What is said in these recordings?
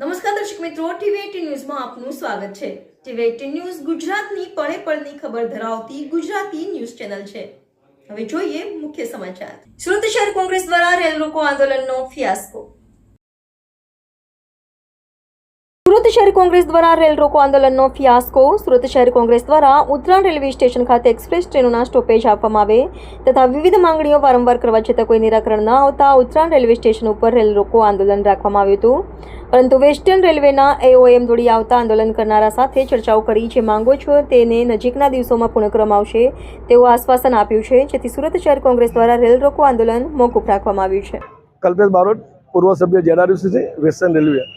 નમસ્કાર દર્શક મિત્રો ટીવી ન્યૂઝમાં આપનું સ્વાગત છે. ટીવી એટીન ન્યૂઝ ગુજરાતની પળે પળની ખબર ધરાવતી ગુજરાતી ન્યૂઝ ચેનલ છે. હવે જોઈએ મુખ્ય સમાચાર. સુરત શહેર કોંગ્રેસ દ્વારા રેલ રોકો આંદોલનનો ફિયાસ્કો. સુરત શહેર કોંગ્રેસ દ્વારા રેલ રોકો આંદોલનનો ફિયાસ્કો. સુરત શહેર કોંગ્રેસ દ્વારા ઉત્તરાયણ રેલવે સ્ટેશન ખાતે એક્સપ્રેસ ટ્રેનોના સ્ટોપેજ આપવામાં આવે તથા વિવિધ માંગણીઓ વારંવાર કરવા છતાં કોઈ નિરાકરણ ન આવતા ઉત્તરાયણ રેલવે સ્ટેશન ઉપર રેલ રોકો આંદોલન રાખવામાં આવ્યું હતું. પરંતુ વેસ્ટર્ન રેલવેના એઓએમ દોડી આવતા આંદોલન કરનારા સાથે ચર્ચાઓ કરી જે માંગો છો તેને નજીકના દિવસોમાં પૂર્ણ કરવામાં આવશે તેવું આશ્વાસન આપ્યું છે. જેથી સુરત શહેર કોંગ્રેસ દ્વારા રેલ રોકો આંદોલન મોકૂફ રાખવામાં આવ્યું છે. કલ્પેશ બારોટ, પૂર્વ સભ્ય જેડાયુસીસી વેસ્ટર્ન રેલવે.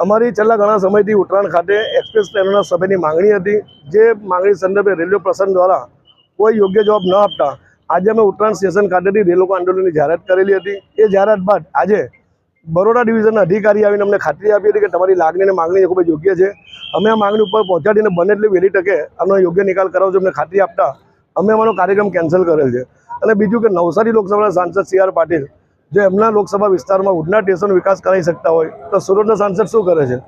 અમારી છેલ્લા ઘણા સમયથી ઉત્તરાયણ ખાતે એક્સપ્રેસ ટ્રેનોના સમયની માંગણી હતી. જે માંગણી સંદર્ભે રેલવે પ્રશાસન દ્વારા કોઈ યોગ્ય જવાબ ન આપતા આજે અમે ઉત્તરાયણ સ્ટેશન ખાતેથી રેલોકો આંદોલનની જાહેરાત કરેલી હતી. એ જાહેરાત બાદ આજે બરોડા ડિવિઝનના અધિકારી આવીને અમને ખાતરી આપી હતી કે તમારી લાગણી અને માંગણી ખૂબ યોગ્ય છે. અમે આ માંગણી ઉપર પહોંચાડીને બને એટલી વહેલી તકે આનો યોગ્ય નિકાલ કરાવજો અમને ખાતરી આપતા અમે અમારો કાર્યક્રમ કેન્સલ કરેલ છે. અને બીજું કે નવસારી લોકસભાના સાંસદ સી આર પાટીલ જો એમના લોકસભા વિસ્તારમાં ઉડના સ્ટેશન વિકાસ કરાવી શકતા હોય, તો સુરતના સાંસદ શું કરે છે?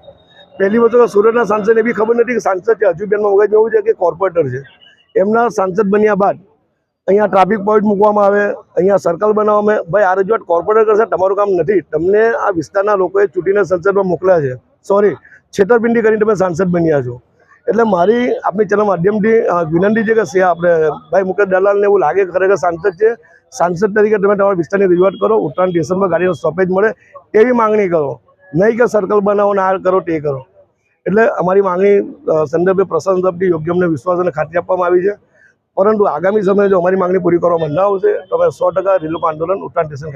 પહેલી વસ્તુ સુરતના સાંસદને બી ખબર નથી કે સાંસદ છે, હજુ બેનમાં મગજમાં એવું છે કે કોર્પોરેટર છે. એમના સાંસદ બન્યા બાદ અહીંયા ટ્રાફિક પોઈન્ટ મૂકવામાં આવે, અહીંયા સર્કલ બનાવવામાં આવે. ભાઈ, આ રજૂઆત કોર્પોરેટર કરશે, તમારું કામ નથી. તમને આ વિસ્તારના લોકોએ ચૂંટીને સંસદમાં મોકલ્યા છે. સોરી છેતરપિંડી કરીને તમે સાંસદ બન્યા છો. એટલે મારી આપણી ચેનલ માધ્યમથી વિનંતી છે કે આપણે, ભાઈ મુકેશ દલાલને એવું લાગે ખરેખર સાંસદ છે, સાંસદ તરીકે તમે તમારા વિસ્તારની રજૂઆત કરો, ઉત્તરાયણ સ્ટેશનમાં ગાડીનો સ્ટોપેજ મળે એવી માંગણી કરો. નહીં કે સર્કલ બનાવો ને આ કરો તે કરો. એટલે અમારી માંગણી સંદર્ભે પ્રશાસન તરફથી યોગ્ય અમને વિશ્વાસ અને ખાતરી આપવામાં આવી છે. પરંતુ આગામી સમયે જો અમારી માંગણી પૂરી કરવામાં ન આવશે, તો અમે સો ટકા રેલવે આંદોલન ઉત્તરાયણ સ્ટેશન